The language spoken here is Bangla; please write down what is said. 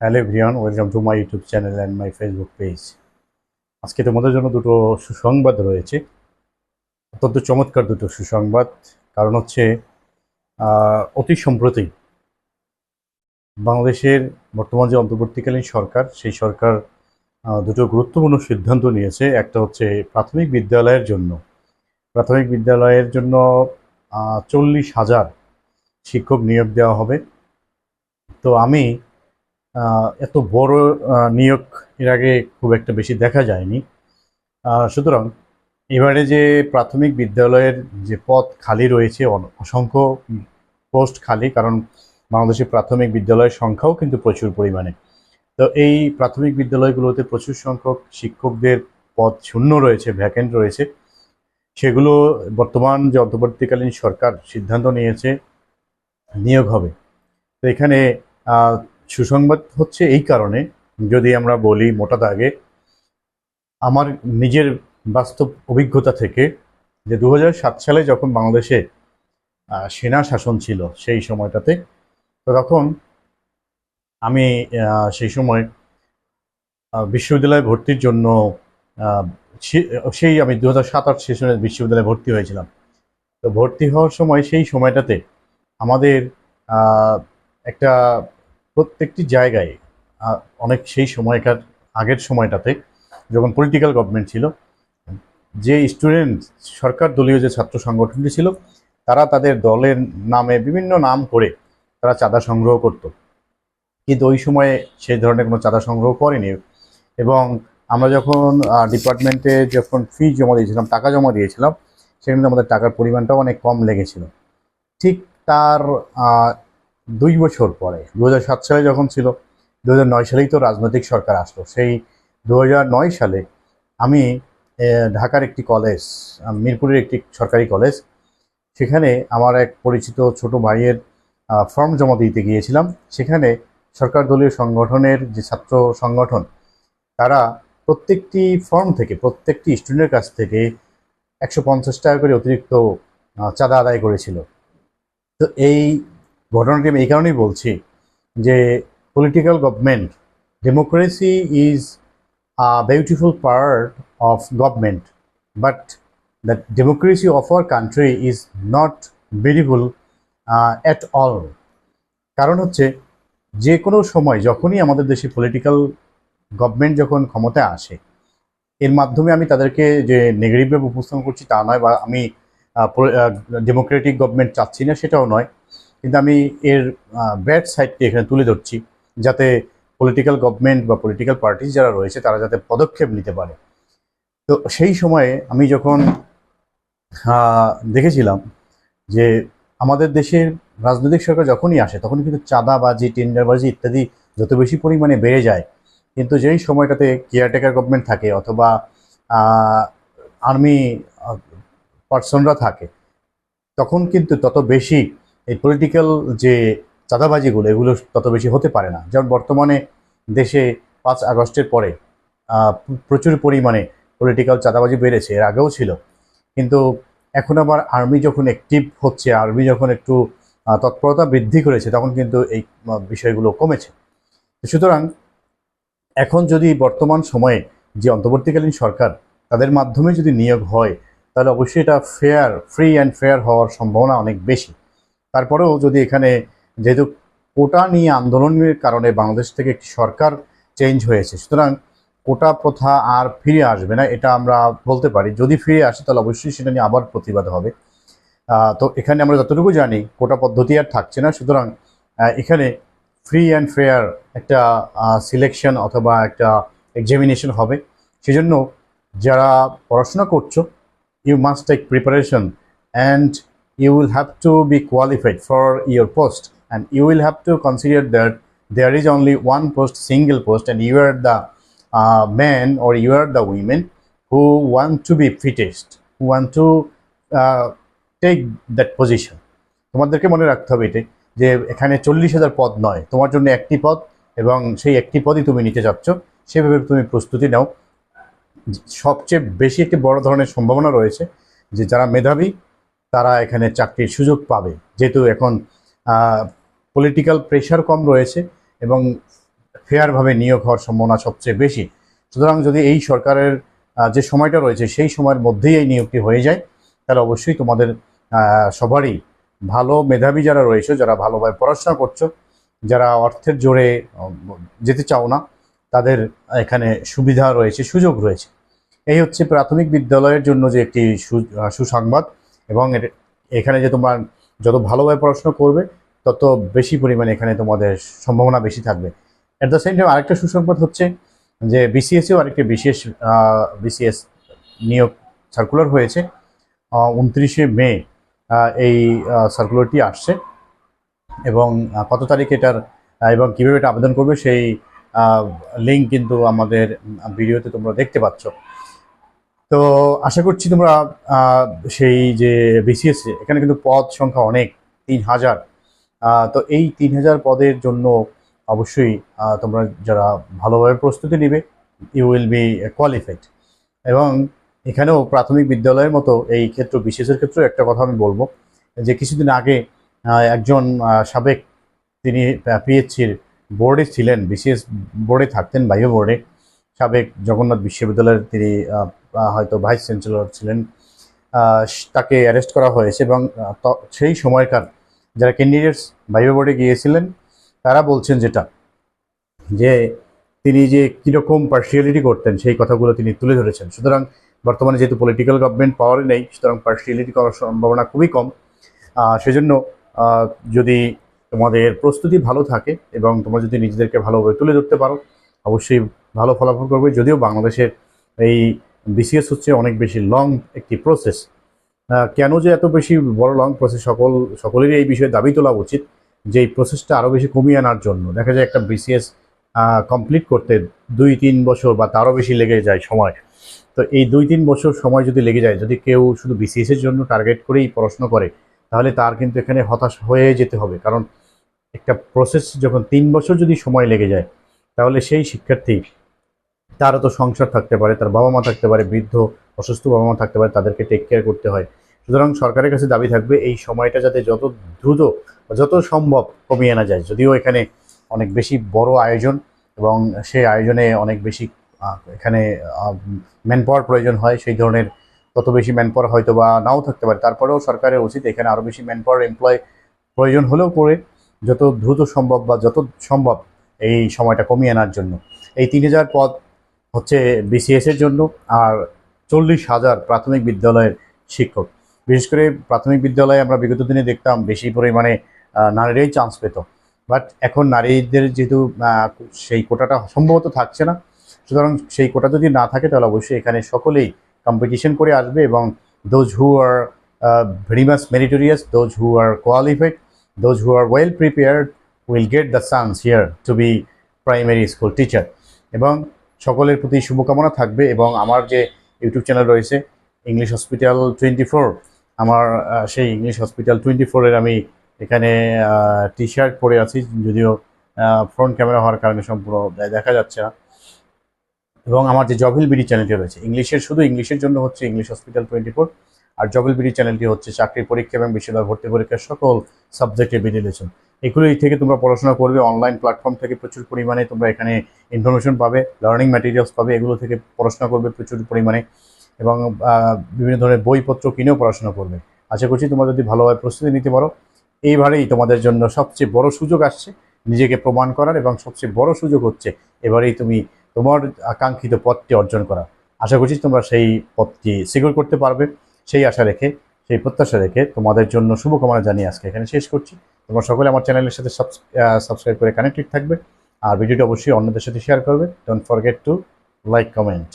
Hello everyone, welcome to my YouTube channel and my Facebook page. আজকে তোমাদের জন্য দুটো সুসংবাদ রয়েছে। অত্যন্ত চমৎকার দুটো সুসংবাদ। কারণ হচ্ছে অতি সম্প্রতি বাংলাদেশের বর্তমান যে অন্তর্বর্তীকালীন সরকার, সেই সরকার দুটো গুরুত্বপূর্ণ সিদ্ধান্ত নিয়েছে। একটা হচ্ছে প্রাথমিক বিদ্যালয়ের জন্য। প্রাথমিক বিদ্যালয়ের জন্য চল্লিশ হাজার শিক্ষক নিয়োগ দেওয়া হবে। তো আমি এত বড় নিয়োগ এর আগে খুব একটা বেশি দেখা যায়নি। সুতরাং এবারে যে প্রাথমিক বিদ্যালয়ের যে পদ খালি রয়েছে অসংখ্য পোস্ট খালি, কারণ বাংলাদেশে প্রাথমিক বিদ্যালয়ের সংখ্যাও কিন্তু প্রচুর পরিমাণে। তো এই প্রাথমিক বিদ্যালয়গুলোতে প্রচুর সংখ্যক শিক্ষকদের পদ শূন্য রয়েছে ভ্যাকেন্ট রয়েছে। সেগুলো বর্তমান যে অন্তর্বর্তীকালীন সরকার সিদ্ধান্ত নিয়েছে, নিয়োগ হবে। তো এখানে সুসংবাদ হচ্ছে এই কারণে, যদি আমরা বলি মোটা দাগে, আমার নিজের বাস্তব অভিজ্ঞতা থেকে যে দু হাজার সাত সালে যখন বাংলাদেশে সেনা শাসন ছিল সেই সময়টাতে, তো তখন আমি সেই সময় বিশ্ববিদ্যালয়ে ভর্তির জন্য সেই আমি দু হাজার সাত আট সেশনে বিশ্ববিদ্যালয়ে ভর্তি হয়েছিলাম। তো ভর্তি হওয়ার সময় সেই সময়টাতে আমাদের একটা প্রত্যেকটি জায়গায় অনেক সেই সময়কার আগের সময়টাতে যখন পলিটিক্যাল গভর্নমেন্ট ছিল, যে স্টুডেন্ট সরকার দলীয় যে ছাত্র সংগঠনটি ছিল, তারা তাদের দলের নামে বিভিন্ন নাম করে তারা চাঁদা সংগ্রহ করত। কিন্তু ওই সময়ে সেই ধরনের কোনো চাঁদা সংগ্রহ করেনি এবং আমরা যখন ডিপার্টমেন্টে যখন ফি জমা দিয়েছিলাম, টাকা জমা দিয়েছিলাম, সেখানে আমাদের টাকার পরিমাণটাও অনেক কম লেগেছিল। ঠিক তার দুই বছর পরে দু সালে যখন ছিল দু সালেই তো রাজনৈতিক সরকার আসলো। সেই দু সালে আমি ঢাকার একটি কলেজ, মিরপুরের একটি সরকারি কলেজ, সেখানে আমার এক পরিচিত ছোট ভাইয়ের ফর্ম জমা দিতে গিয়েছিলাম। সেখানে সরকার দলীয় সংগঠনের যে ছাত্র সংগঠন, তারা প্রত্যেকটি ফর্ম থেকে, প্রত্যেকটি স্টুডেন্টের কাছ থেকে একশো পঞ্চাশ টাকা করে অতিরিক্ত চাঁদা আদায় করেছিল। তো এই ঘটনাটি আমি এই কারণেই বলছি যে political government democracy is a beautiful part of government but the democracy of our country is not beautiful at all কারণ হচ্ছে, যে কোনো সময় যখনই আমাদের দেশে পলিটিক্যাল গভর্নমেন্ট যখন ক্ষমতায় আসে, এর মাধ্যমে আমি তাদেরকে যে নেগেটিভভাবে উপস্থাপন করছি তা নয় বা আমি ডেমোক্রেটিক গভর্নমেন্ট চাচ্ছি না সেটাও নয়। কিন্তু আমি এর ব্যাড সাইডটি এখানে তুলে ধরছি যাতে পলিটিক্যাল গভর্নমেন্ট বা পলিটিক্যাল পার্টি যারা রয়েছে তারা যাতে পদক্ষেপ নিতে পারে। তো সেই সময়ে আমি যখন দেখেছিলাম যে আমাদের দেশের রাজনৈতিক সরকার যখনই আসে তখনই কিন্তু চাঁদাবাজি টেন্ডারবাজি ইত্যাদি যত বেশি পরিমাণে বেড়ে যায়, কিন্তু যেই সময়টাতে কেয়ারটেকার গভর্নমেন্ট থাকে অথবা আর্মি পার্সনরা থাকে, তখন কিন্তু তত বেশি এই পলিটিক্যাল যে চাঁদাবাজিগুলো, এগুলো তত বেশি হতে পারে না। যেমন বর্তমানে দেশে পাঁচ আগস্টের পরে প্রচুর পরিমাণে পলিটিক্যাল চাঁদাবাজি বেড়েছে, এর আগেও ছিল। কিন্তু এখন আবার আর্মি যখন অ্যাক্টিভ হচ্ছে আর্মি যখন একটু তৎপরতা বৃদ্ধি করেছে, তখন কিন্তু এই বিষয়গুলো কমেছে। সুতরাং এখন যদি বর্তমান সময়ে যে অন্তর্বর্তীকালীন সরকার তাদের মাধ্যমে যদি নিয়োগ হয়, তাহলে অবশ্যই এটা ফেয়ার ফ্রি অ্যান্ড ফেয়ার হওয়ার সম্ভাবনা অনেক বেশি। তারপরেও যদি এখানে যেহেতু কোটা নিয়ে আন্দোলনের কারণে বাংলাদেশ থেকে একটি সরকার চেঞ্জ হয়েছে, সুতরাং কোটা প্রথা আর ফিরে আসবে না, এটা আমরা বলতে পারি। যদি ফিরে আসে, তাহলে অবশ্যই সেটা নিয়ে আবার প্রতিবাদ হবে। তো এখানে আমরা যতটুকু জানি, কোটা পদ্ধতি আর থাকছে না, সুতরাং এখানে ফ্রি অ্যান্ড ফেয়ার একটা সিলেকশন অথবা একটা এক্সামিনেশন হবে। সেজন্য যারা পড়াশোনা করছ you must take preparation and you will have to be qualified for your post and you will have to consider that there is only one post single post and you are the uh, man or you are the women who want to be fittest who want to uh, take that position তোমাদেরকে মনে রাখতে হবে এটাই যে এখানে চল্লিশ হাজার পদ নয় তোমার জন্য একটি পদ এবং সেই একটি পদই তুমি নিতে চাচ্ছ সেভাবে তুমি প্রস্তুতি নাও সবচেয়ে বেশি একটি বড় ধরনের সম্ভাবনা রয়েছে যে যারা মেধাবী তারা এখানে চাকরির সুযোগ পাবে। যেহেতু এখন পলিটিক্যাল প্রেশার কম রয়েছে এবং ফেয়ারভাবে নিয়োগ হওয়ার সম্ভাবনা সবচেয়ে বেশি। সুতরাং যদি এই সরকারের যে সময়টা রয়েছে সেই সময়ের মধ্যেই এই নিয়োগটি হয়ে যায়, তাহলে অবশ্যই তোমাদের সবারই ভালো মেধাবী যারা রয়েছে, যারা ভালোভাবে পড়াশোনা করছ, যারা অর্থের জোরে যেতে চাও না, তাদের এখানে সুবিধা রয়েছে, সুযোগ রয়েছে। এই হচ্ছে প্রাথমিক বিদ্যালয়ের জন্য যে একটি সুসংবাদ। এবং এখানে যে তোমরা যত ভালোভাবে পড়াশোনা করবে, তত বেশি পরিমাণে এখানে তোমাদের সম্ভাবনা বেশি থাকবে। অ্যাট দ্য সেম টাইম আরেকটা সুসংবাদ হচ্ছে যে বিসিএসও আরেকটি বিশেষ বিসিএস নিয়োগ সার্কুলার হয়েছে। উনত্রিশে মে এই সার্কুলারটি আসছে। এবং কত তারিখ এটার এবং কীভাবে এটা আবেদন করবে সেই লিঙ্ক কিন্তু আমাদের ভিডিওতে তোমরা দেখতে পাচ্ছ। তো আশা করছি তোমরা সেই যে বিসিএস এখানে কিন্তু পদ সংখ্যা অনেক, তিন হাজার। তো এই তিন হাজার পদের জন্য অবশ্যই তোমরা যারা ভালোভাবে প্রস্তুতি নিবে ইউ উইল বি কোয়ালিফাইড এবং এখানেও প্রাথমিক বিদ্যালয়ের মতো এই ক্ষেত্র বিশেষের ক্ষেত্রেও একটা কথা আমি বলব, যে কিছুদিন আগে একজন সাবেক তিনি পিএইচসির বোর্ডে ছিলেন বিসিএস বোর্ডে থাকতেন বাইও বোর্ডে সাবেক জগন্নাথ বিশ্ববিদ্যালয়ের তিনি হয়তো ভাইস চ্যান্সেলর ছিলেন তাকে অ্যারেস্ট করা হয়েছে এবং সেই সময়কার যারা ক্যান্ডিডেটস বাহ্য বোর্ডে গিয়েছিলেন, তারা বলছেন যেটা, যে তিনি যে কীরকম পার্সিয়ালিটি করতেন, সেই কথাগুলো তিনি তুলে ধরেছেন। সুতরাং বর্তমানে যেহেতু পলিটিক্যাল গভর্নমেন্ট পাওয়ারে নেই, সুতরাং পার্সিয়ালিটি করার সম্ভাবনা খুবই কম। সেজন্য যদি তোমাদের প্রস্তুতি ভালো থাকে এবং তোমরা যদি নিজেদেরকে ভালোভাবে তুলে ধরতে পারো, অবশ্যই ভালো ফলাফল করবে। যদিও বাংলাদেশের এই বিসিএস হচ্ছে অনেক বেশি লং একটি প্রসেস কেন যে এত বেশি বড় লং প্রসেস সকল, সকলেরই এই বিষয়ে দাবি তোলা উচিত যে এই প্রসেসটা আরও বেশি কমিয়ে আনার জন্য। দেখা যায় একটা বিসিএস কমপ্লিট করতে দুই, তিন বছর বা তারও বেশি লেগে যায় সময়। তো এই দুই, তিন বছর সময় যদি লেগে যায়, যদি কেউ শুধু বিসিএস এর জন্য টার্গেট করেই পড়াশোনা করে, তাহলে তার কিন্তু এখানে হতাশ হয়ে যেতে হবে। কারণ একটা প্রসেস যখন তিন বছর যদি সময় লেগে যায়, তাহলে সেই শিক্ষার্থী তারও তো সংসার থাকতে পারে, তার বাবা মা থাকতে পারে, বৃদ্ধ, অসুস্থ বাবা মা থাকতে পারে, তাদেরকে টেক কেয়ার করতে হয়। সুতরাং সরকারের কাছে দাবি থাকবে, এই সময়টা যাতে যত দ্রুত যত সম্ভব কমিয়ে আনা যায়। যদিও এখানে অনেক বেশি বড় আয়োজন এবং সেই আয়োজনে অনেক বেশি এখানে ম্যান পাওয়ার প্রয়োজন হয়, সেই ধরনের তত বেশি ম্যান পাওয়ার হয়তো বা নাও থাকতে পারে। তারপরেও সরকারের উচিত এখানে আরও বেশি ম্যান পাওয়ার এমপ্লয় প্রয়োজন হলেও করে যত দ্রুত সম্ভব বা যত সম্ভব এই সময়টা কমিয়ে আনার জন্য। এই তিন হাজার পদ হচ্ছে বিসিএস এর জন্য আর চল্লিশ হাজার প্রাথমিক বিদ্যালয়ের শিক্ষক। বিশেষ করে প্রাথমিক বিদ্যালয়ে আমরা বিগত দিনে দেখতাম বেশি পরিমাণে নারীরাই চান্স পেত। বাট এখন নারীদের যেহেতু সেই কোটাটা সম্ভবত থাকছে না। সুতরাং সেই কোটা যদি না থাকে তাহলে অবশ্যই এখানে সকলেই কম্পিটিশন করে আসবে এবং those who are very much meritorious those who are qualified those who are well prepared will get the chance here to be primary school teacher এবং সকলের প্রতি শুভকামনা থাকবে এবং আমার যে ইউটিউব চ্যানেল রয়েছে ইংলিশ হসপিটাল টোয়েন্টি ফোর আমার সেই ইংলিশ হসপিটাল টোয়েন্টি ফোরের আমি এখানে টি শার্ট পরে আছি, যদিও ফ্রন্ট ক্যামেরা হওয়ার কারণে সম্পূর্ণ দেখা যাচ্ছে না। এবং আমার যে জবিল বিডি চ্যানেলটি রয়েছে ইংলিশের শুধু ইংলিশের জন্য হচ্ছে ইংলিশ হসপিটাল টোয়েন্টি ফোর আর জবিল বিডি চ্যানেলটি হচ্ছে চাকরির পরীক্ষা এবং বিশ্ববিদ্যালয় ভর্তি পরীক্ষার সকল সাবজেক্টের ভিডিওলেশন এগুলোই থেকে তোমরা পড়াশোনা করবে অনলাইন প্ল্যাটফর্ম থেকে প্রচুর পরিমাণে তোমরা এখানে ইনফরমেশন পাবে লার্নিং ম্যাটেরিয়ালস পাবে, এগুলো থেকে পড়াশোনা করবে প্রচুর পরিমাণে এবং বিভিন্ন ধরনের বইপত্র কিনেও পড়াশোনা করবে। আশা করছি তোমরা যদি ভালোভাবে প্রস্তুতি নিতে পারো, এইবারেই তোমাদের জন্য সবচেয়ে বড় সুযোগ আসছে নিজেকে প্রমাণ করার এবং সবচেয়ে বড় সুযোগ হচ্ছে এবারেই তুমি তোমার আকাঙ্ক্ষিত পদটি অর্জন করা। আশা করছি তোমরা সেই পথটি সিকিউর করতে পারবে। সেই আশা রেখে, সেই প্রত্যাশা রেখে তোমাদের জন্য শুভকামনা জানিয়ে আজকে এখানে শেষ করছি। তোমরা সকলে আমার চ্যানেলের সাথে সাবস্ক্রাইব করে কানেক্টেড থাকবে। আর ভিডিওটি অবশ্যই অন্যদের সাথে শেয়ার করবে। Don't forget to like comment